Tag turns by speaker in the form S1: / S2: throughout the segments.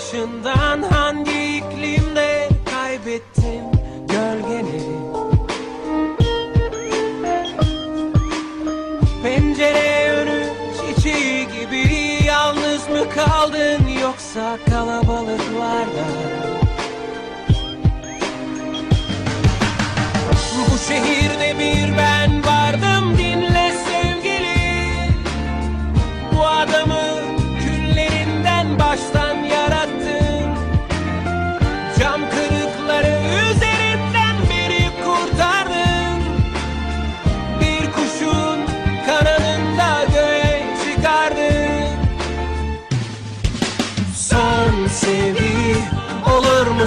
S1: başından hangi iklimde kaybettin gölgeni? Pencere önü çiçeği gibi yalnız mı kaldın yoksa kalabalıklarda? Bu şehirde bir ben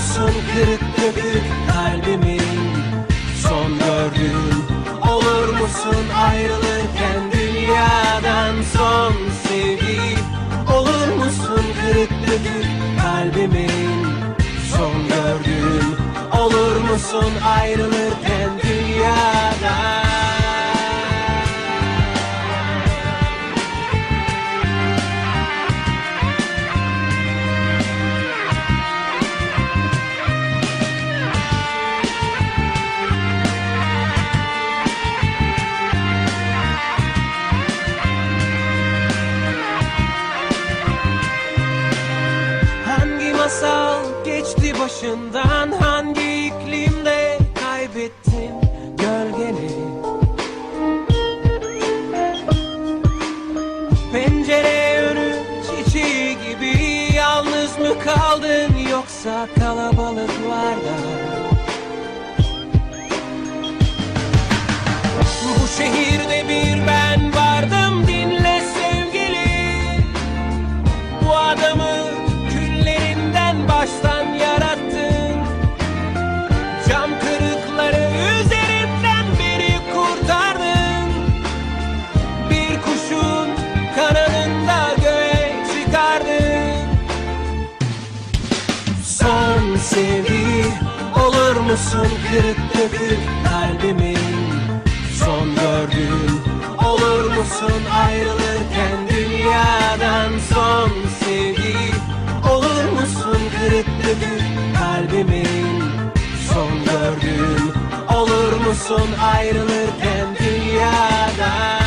S1: musun kırık dökük kalbimin Son gördüğüm olur musun ayrılırken dünyadan Son sevgi? Olur musun kırık dökük kalbimin Son gördüğüm olur musun ayrılırken başından hangi iklimde kaybettin gölgeni? Pencere önü çiçeği gibi yalnız mı kaldın yoksa kalabalıklarda Sevgi olur musun kırık dökük kalbimin? Son gördüğüm olur musun ayrılırken dünyadan Son sevgi olur musun kırık dökük kalbimin? Son gördüğüm olur musun ayrılırken dünyadan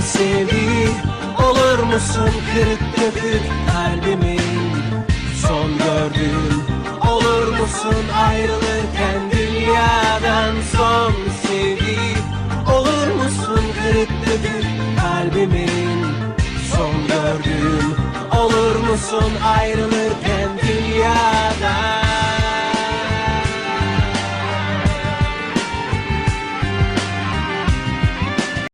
S1: Sevgi olur musun kırık dökük kalbimin Son gördüğüm olur musun ayrılırken dünyadan Son sevgi? Olur musun kırık dökük kalbimin Son gördüğüm olur musun ayrılırken dünyadan